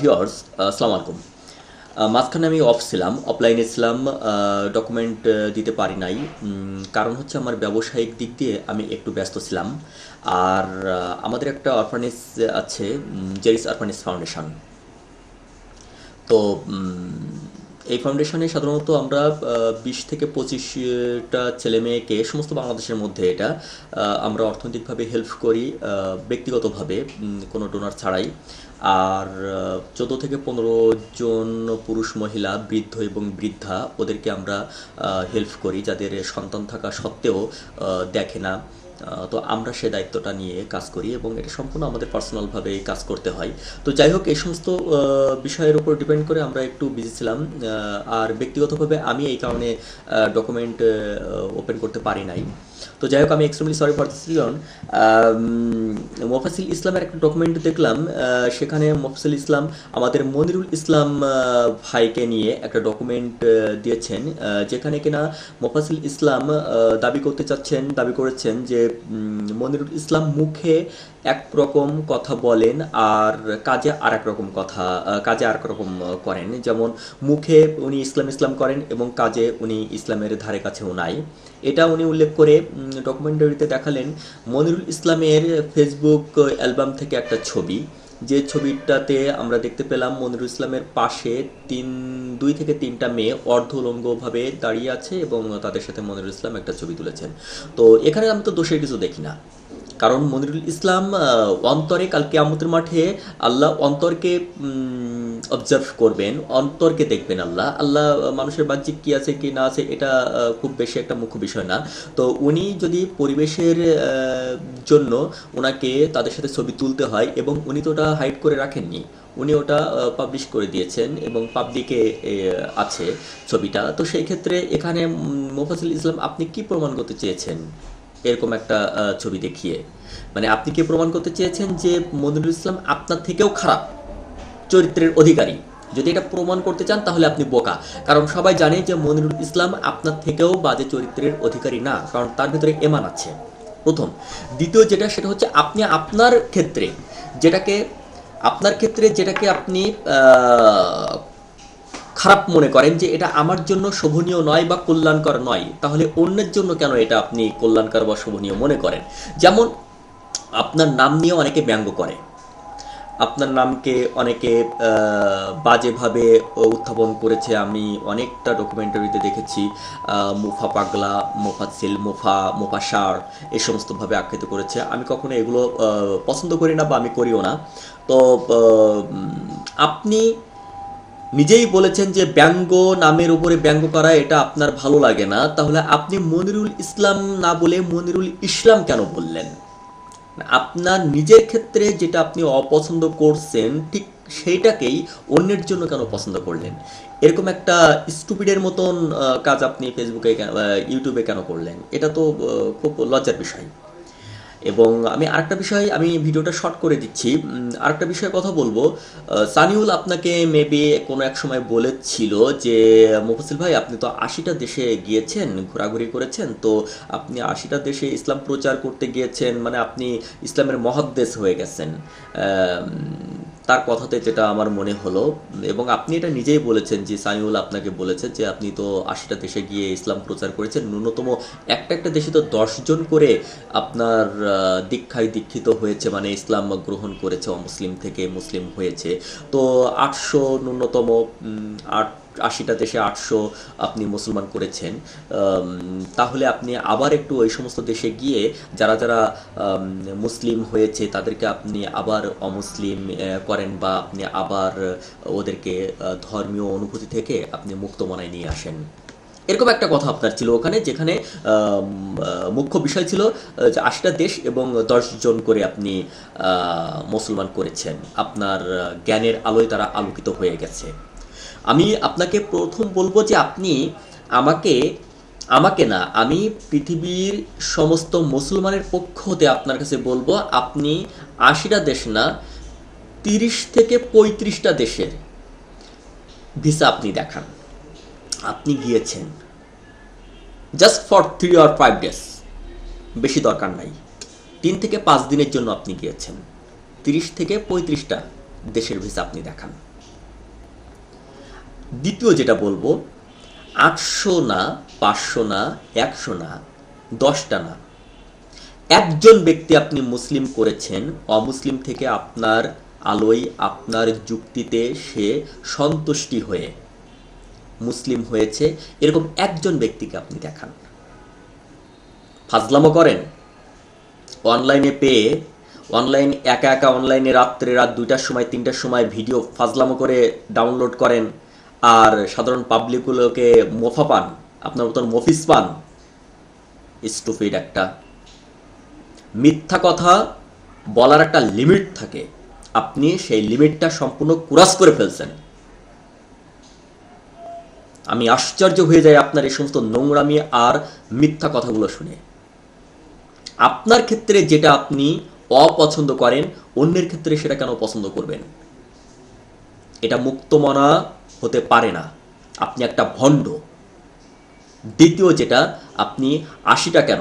Viewers আসসালামু আলাইকুম মাঝখানে আমি অফ ছিলাম অফলাইনে ছিলাম ডকুমেন্ট দিতে পারি নাই। কারণ হচ্ছে আমার ব্যবসায়িক দিক দিয়ে আমি একটু ব্যস্ত ছিলাম। আর আমাদের একটা অরফানেজ আছে জেরিস অরফানেজ ফাউন্ডেশন তো এই ফাউন্ডেশনে সাধারণত আমরা বিশ থেকে পঁচিশটা ছেলে মেয়েকে, সমস্ত বাংলাদেশের মধ্যে এটা আমরা অর্থনৈতিকভাবে হেল্প করি ব্যক্তিগতভাবে কোনো ডোনার ছাড়াই। আর চোদ্দ থেকে পনেরো জন পুরুষ, মহিলা, বৃদ্ধ এবং বৃদ্ধা ওদেরকে আমরা হেল্প করি যাদের সন্তান থাকা সত্ত্বেও দেখে না। তো আমরা সে দায়িত্বটা নিয়ে কাজ করি এবং এটা সম্পূর্ণ আমাদের পার্সোনালভাবে কাজ করতে হয়। তো যাই হোক, এই সমস্ত বিষয়ের উপর ডিপেন্ড করে আমরা একটু বিজি ছিলাম। আর ব্যক্তিগতভাবে আমি এই কারণে ডকুমেন্ট ওপেন করতে পারি নাই। তো যাই হোক আমি extremely sorry for this reason Mofasil ইসলামের একটা ডকুমেন্ট দেখলাম আহ, সেখানে মোফাসিল ইসলাম আমাদের মনিরুল ইসলাম আহ, ভাইকে নিয়ে একটা ডকুমেন্ট দিয়েছেন যেখানে কিনা মোফাসিল ইসলাম দাবি করতে চাচ্ছেন দাবি করেছেন যে মনিরুল ইসলাম মুখে এক রকম কথা বলেন আর কাজে আর এক রকম কথা কাজে আর রকম করেন। যেমন মুখে উনি ইসলাম ইসলাম করেন এবং কাজে উনি ইসলামের ধারে কাছেও নাই। এটা উনি উল্লেখ করে ডকুমেন্টারিতে দেখালেন মনিরুল ইসলামের ফেসবুক অ্যালবাম থেকে একটা ছবি। যে ছবিটাতে আমরা দেখতে পেলাম মনিরুল ইসলামের পাশে তিন, দুই থেকে তিনটা মেয়ে অর্ধলঙ্গভাবে দাঁড়িয়ে আছে এবং তাদের সাথে মনিরুল ইসলাম একটা ছবি তুলেছেন। তো এখানে আমি তো দোষের কিছু দেখি না। কারণ মনিরুল ইসলাম অন্তরে কালকে আমতের মাঠে আল্লাহ অন্তরকে অবজার্ভ করবেন, অন্তরকে দেখবেন আল্লাহ। আল্লাহ মানুষের বাহ্যিক কি আছে, কি না আছে, এটা খুব বেশি একটা মুখ্য বিষয় না। তো উনি যদি পরিবেশের জন্য ওনাকে তাদের সাথে ছবি তুলতে হয় এবং উনি তো ওটা হাইড করে রাখেননি, উনি ওটা পাবলিশ করে দিয়েছেন এবং পাবলিকে আছে ছবিটা। তো সেই ক্ষেত্রে এখানে মোফাজুল ইসলাম, আপনি কি প্রমাণ করতে চেয়েছেন? এরকম একটা ছবি দেখিয়ে। মানে আপনি কি প্রমাণ করতে চেয়েছেন যে মনিরুল ইসলাম আপনার থেকেও খারাপ চরিত্রের অধিকারী? যদি এটা প্রমাণ করতে চান তাহলে আপনি বোকা। কারণ সবাই জানে যে মনিরুল ইসলাম আপনার থেকেও বাজে চরিত্রের অধিকারী না, কারণ তার ভিতরে এমান আছে। প্রথম। দ্বিতীয় যেটা, সেটা হচ্ছে আপনি আপনার ক্ষেত্রে যেটাকে, আপনার ক্ষেত্রে যেটাকে আপনি খারাপ মনে করেন যে এটা আমার জন্য শোভনীয় নয় বা কল্যাণকর নয়। তাহলে অন্যের জন্য কেন এটা আপনি কল্যাণকর বা শোভনীয় মনে করেন? যেমন আপনার নাম নিয়ে অনেকে ব্যঙ্গ করে। আপনার নামকে অনেকে বাজেভাবে উত্থাপন করেছে। আমি অনেকটা ডকুমেন্টারিতে দেখেছি মুফা পাগলা মোফাসিল মুফা মুফাসার এই সমস্তভাবে আখ্যাত করেছে। আমি কখনো এগুলো পছন্দ করি না বা আমি করিও না। তো আপনি নিজেই বলেছেন যে ব্যঙ্গ, নামের উপরে ব্যঙ্গ করা এটা আপনার ভালো লাগে না। তাহলে আপনি মনিরুল ইসলাম না বলে মনিরুল ইসলাম কেন বললেন? আপনার নিজের ক্ষেত্রে যেটা আপনি অপছন্দ করছেন, ঠিক সেইটাকেই অন্যের জন্য কেন পছন্দ করলেন? এরকম একটা স্টুপিডের মতন কাজ আপনি ফেসবুকে ইউটিউবে কেন করলেন? এটা তো খুব লজ্জার বিষয়। এবং আমি আরেকটা বিষয়, আমি ভিডিওটা শর্ট করে দিচ্ছি। আরেকটা বিষয়ে কথা বলব। সানিউল আপনাকে মেবি কোনো এক সময় বলেছিল যে মুফাসিল ভাই, আপনি তো আশিটা দেশে গিয়েছেন, ঘোরাঘুরি করেছেন। তো আপনি আশিটা দেশে ইসলাম প্রচার করতে গিয়েছেন মানে আপনি ইসলামের মহাদ্দেশ হয়ে গেছেন। তার কথাতে যেটা আমার মনে হলো, এবং আপনি এটা নিজেই বলেছেন যে সামিউল আপনাকে বলেছেন যে আপনি তো আশিটা দেশে গিয়ে ইসলাম প্রচার করেছেন, ন্যূনতম একটা একটা দেশে তো দশজন করে আপনার দীক্ষায় দীক্ষিত হয়েছে মানে ইসলাম গ্রহণ করেছে, অমুসলিম থেকে মুসলিম হয়েছে। তো আটশো ন্যূনতম আট আশিটা দেশে আটশো আপনি মুসলমান করেছেন। তাহলে আপনি আবার একটু ওই সমস্ত দেশে গিয়ে যারা যারা মুসলিম হয়েছে তাদেরকে আপনি আবার অমুসলিম করেন বা আপনি আবার ওদেরকে ধর্মীয় অনুভূতি থেকে আপনি মুক্ত মনায় নিয়ে আসেন। এরকম একটা কথা আপনার ছিল ওখানে, যেখানে মুখ্য বিষয় ছিল যে আশিটা দেশ এবং জন করে আপনি মুসলমান করেছেন। আপনার জ্ঞানের আলোয় তারা আলোকিত হয়ে গেছে। আমি আপনাকে প্রথম বলব যে আপনি আমাকে আমাকে না, আমি পৃথিবীর সমস্ত মুসলমানের পক্ষ হতে আপনার কাছে বলব, আপনি আশিটা দেশ না, তিরিশ থেকে পঁয়ত্রিশটা দেশের ভিসা আপনি দেখান। আপনি গিয়েছেন। Just for three or five days বেশি দরকার নাই। তিন থেকে পাঁচ দিনের জন্য আপনি গিয়েছেন। তিরিশ থেকে পঁয়ত্রিশটা দেশের ভিসা আপনি দেখান। দ্বিতীয় যেটা বলব, আটশো না, পাঁচশো না, একশো না, দশটা না। একজন ব্যক্তি আপনি মুসলিম করেছেন, অমুসলিম থেকে আপনার আলোয়, আপনার যুক্তিতে সে সন্তুষ্টি হয়ে মুসলিম হয়েছে, এরকম একজন ব্যক্তিকে আপনি দেখান। ফাজলামো করেন। অনলাইনে পেয়ে, অনলাইন একা একা, অনলাইনে রাত্রে রাত দুইটার সময়, তিনটার সময় ভিডিও ফাজলামো করে ডাউনলোড করেন। আর সাধারণ পাবলিকগুলোকে মোফা পান, আপনার মতন মফিস পান স্টুপিড একটা। মিথ্যা কথা বলার একটা লিমিট থাকে। আপনি সেই লিমিটটা সম্পূর্ণ কুরাস করে ফেলছেন। আমি আশ্চর্য হয়ে যাই আপনার এই সমস্ত নোংরামি আর মিথ্যা কথাগুলো শুনে। আপনার ক্ষেত্রে যেটা আপনি অপছন্দ করেন, অন্যের ক্ষেত্রে সেটা কেন পছন্দ করবেন? এটা মুক্তমনা হতে পারে না। আপনি একটা ভণ্ড। দ্বিতীয় যেটা, আপনি আশিটা কেন?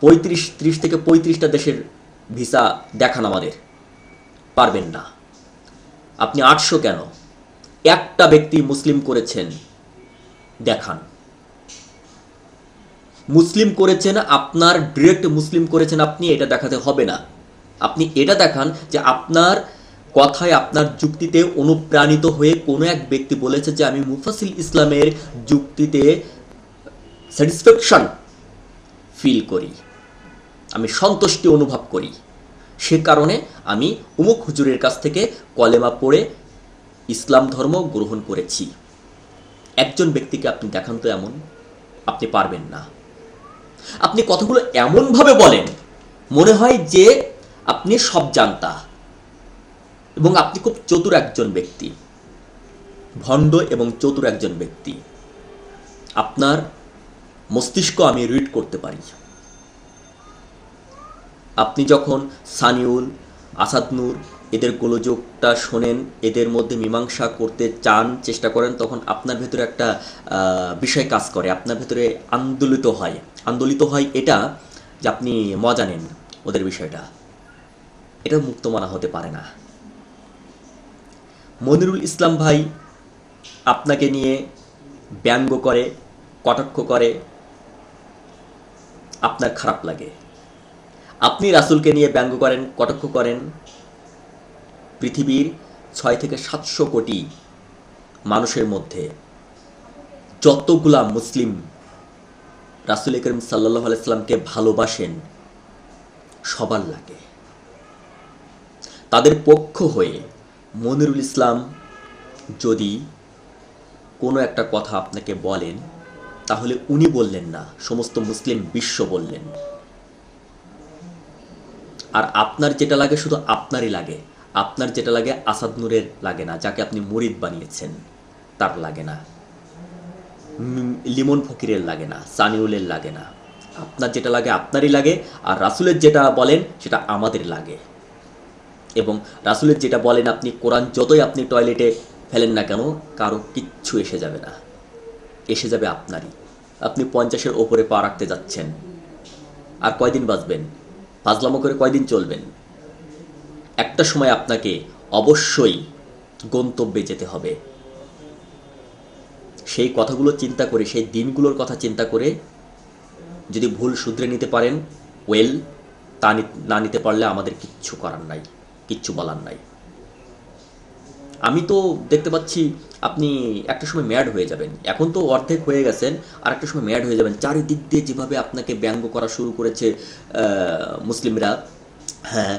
পঁয়ত্রিশ, ত্রিশ থেকে পঁয়ত্রিশটা দেশের ভিসা দেখান আমাদের। পারবেন না। আপনি আটশো কেন? একটা ব্যক্তি মুসলিম করেছেন, দেখান। মুসলিম করেছেন, আপনার ডিরেক্ট মুসলিম করেছেন আপনি, এটা দেখাতে হবে না। আপনি এটা দেখান যে আপনার কথায় আপনার যুক্তিতে অনুপ্রাণিত হয়ে কোনো এক ব্যক্তি বলেছে যে আমি মুফাসিল ইসলামের যুক্তিতে স্যাটিসফ্যাকশন ফিল করি। আমি সন্তুষ্টি অনুভব করি। সে কারণে আমি উমুক হুজুরের কাছ থেকে কলেমা পড়ে ইসলাম ধর্ম গ্রহণ করেছি। একজন ব্যক্তিকে আপনি দেখান তো এমন, আপনি পারবেন না। আপনি কথাগুলো এমনভাবে বলেন, মনে হয় যে আপনি সব জানতা। এবং আপনি খুব চতুর একজন ব্যক্তি। ভণ্ড এবং চতুর একজন ব্যক্তি। আপনার মস্তিষ্ক আমি রিড করতে পারি। আপনি যখন সানিউল আসাদনুর এদের গোলযোগটা শোনেন, এদের মধ্যে মীমাংসা করতে চান, চেষ্টা করেন, তখন আপনার ভেতরে একটা বিষয় কাজ করে, আপনার ভেতরে আন্দোলিত হয়। আন্দোলিত হয় এটা যে আপনি মজা নেন ওদের বিষয়টা। এটা মুক্ত মানা হতে পারে না। মনিরুল ইসলাম ভাই আপনাকে নিয়ে ব্যঙ্গ করে, কটাক্ষ করে। আপনার খারাপ লাগে। আপনি রাসূলকে নিয়ে ব্যঙ্গ করেন, কটাক্ষ করেন। পৃথিবীর ছয় থেকে সাতশো কোটি মানুষের মধ্যে যতগুলা মুসলিম রাসুল করিম সাল্লাহ আলাইস্লামকে ভালোবাসেন, সবার লাগে। তাদের পক্ষ হয়ে মনিরুল ইসলাম যদি কোনো একটা কথা আপনাকে বলেন, তাহলে উনি বললেন না, সমস্ত মুসলিম বিশ্ব বললেন। আর আপনার যেটা লাগে শুধু আপনারই লাগে, আপনার যেটা লাগে আসাদ নূরের লাগে না, যাকে আপনি মুরিদ বানিয়েছেন, তার লাগে না। লিমন ফকিরের লাগে না, সানিউলের লাগে না। আপনার যেটা লাগে আপনারই লাগে, আর রাসুলের যেটা বলেন, সেটা আমাদের লাগে। এবং রাসুলের যেটা বলেন আপনি, কোরআন যতই আপনি টয়লেটে ফেলেন না কেন, কারও কিচ্ছু এসে যাবে না। এসে যাবে আপনারই। আপনি পঞ্চাশের ওপরে পা রাখতে যাচ্ছেন। আর কয়দিন বাঁচবেন? ফাজলামো করে কয়দিন চলবেন? একটা সময় আপনাকে অবশ্যই গন্তব্যে যেতে হবে। সেই কথাগুলো চিন্তা করে, সেই দিনগুলোর কথা চিন্তা করে যদি ভুল শুধরে নিতে পারেন ওয়েল তা না নিতে পারলে আমাদের কিচ্ছু করার নাই। কিচ্ছু বলার নাই। আমি তো দেখতে পাচ্ছি আপনি একটা সময় ম্যাড হয়ে যাবেন। এখন তো অর্ধেক হয়ে গেছেন, আর একটা সময় ম্যাড হয়ে যাবেন। চারিদিক দিয়ে যেভাবে আপনাকে ব্যঙ্গ করা শুরু করেছে মুসলিমরা হ্যাঁ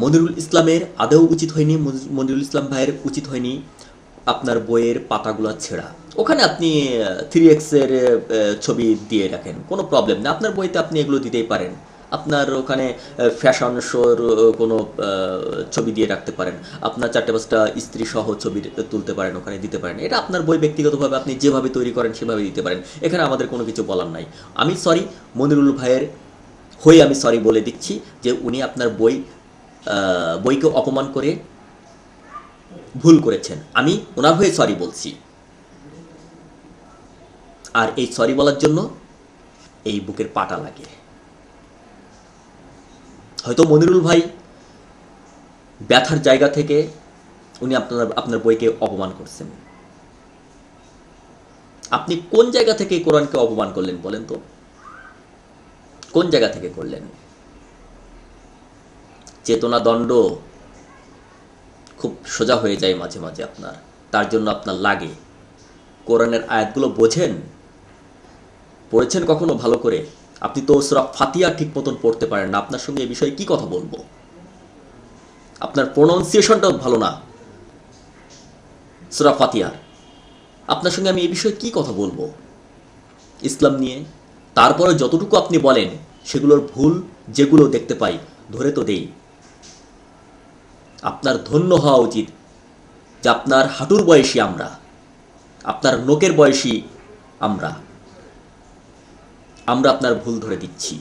মনিরুল ইসলামের আদৌ উচিত হয়নি মনিরুল ইসলাম ভাইয়ের উচিত হয়নি আপনার বইয়ের পাতাগুলো ছেঁড়া। ওখানে আপনি থ্রি এক্সের ছবি দিয়ে রাখেন, কোনো প্রবলেম না। আপনার বইতে আপনি এগুলো দিতেই পারেন। আপনার ওখানে ফ্যাশন শোর কোনো ছবি দিয়ে রাখতে পারেন। আপনার চারটে পাঁচটা স্ত্রী সহ ছবি তুলতে পারেন, ওখানে দিতে পারেন। এটা আপনার বই ব্যক্তিগতভাবে আপনি যেভাবে তৈরি করেন সেভাবে দিতে পারেন। এখানে আমাদের কোনো কিছু বলার নাই। আমি সরি মনিরুল ভাইয়ের হয়ে আমি সরি বলে দিচ্ছি যে উনি আপনার বই বইকে অপমান করে ভুল করেছেন। আমি ওনার হয়ে সরি বলছি। আর এই সরি বলার জন্য এই বুকের পাটা লাগে। হয়তো মনিরুল ভাই ব্যথার জায়গা থেকে উনি আপনার আপনার বইকে অপমান করছেন। আপনি কোন জায়গা থেকে কোরআনকে অপমান করলেন বলেন তো? কোন জায়গা থেকে করলেন? চেতনা দণ্ড খুব সোজা হয়ে যায় মাঝে মাঝে আপনার। তার জন্য আপনার লাগে। কোরআনের আয়াতগুলো বোঝেন? পড়েছেন কখনো ভালো করে? আপনি তো সুরা ফাতিয়া ঠিক মতন পড়তে পারেন না। আপনার সঙ্গে এ বিষয়ে কি কথা বলব? আপনার প্রোনাউন্সিয়েশনটাও ভালো না। সুরা ফাতিয়ার আপনার সঙ্গে আমি এই বিষয়ে কি কথা বলব? ইসলাম নিয়ে। তারপরে যতটুকু আপনি বলেন, সেগুলোর ভুল যেগুলো দেখতে পাই, ধরে তো দেই। আপনার ধন্য হওয়া উচিত যে আপনার হাঁটুর বয়সী আমরা, আপনার নোকের বয়সী আমরা। আমরা আপনার ভুল ধরে দিচ্ছি।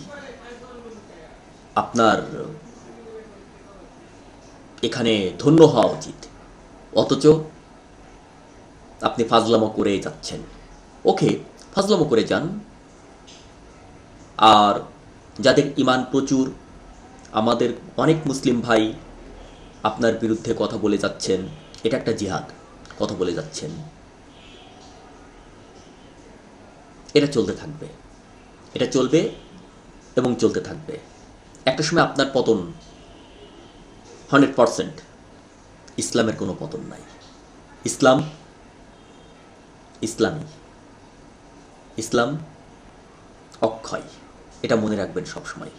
আপনার, এখানে ধন্য হওয়া উচিত। অথচ আপনি ফাজলামো করে যাচ্ছেন। ওকে, ফাজলামো করে যান। আর যাদের ইমান প্রচুর, আমাদের অনেক মুসলিম ভাই আপনার বিরুদ্ধে কথা বলে যাচ্ছেন। এটা একটা জিহাদ, কথা বলে যাচ্ছেন। এটা চলতে থাকবে। এটা চলবে এবং চলতে থাকবে। একটা সময় আপনার পতন হান্ড্রেড পারসেন্ট। ইসলামের কোনো পতন নাই। ইসলাম ইসলামী। ইসলাম অক্ষয়। এটা মনে রাখবেন সবসময়।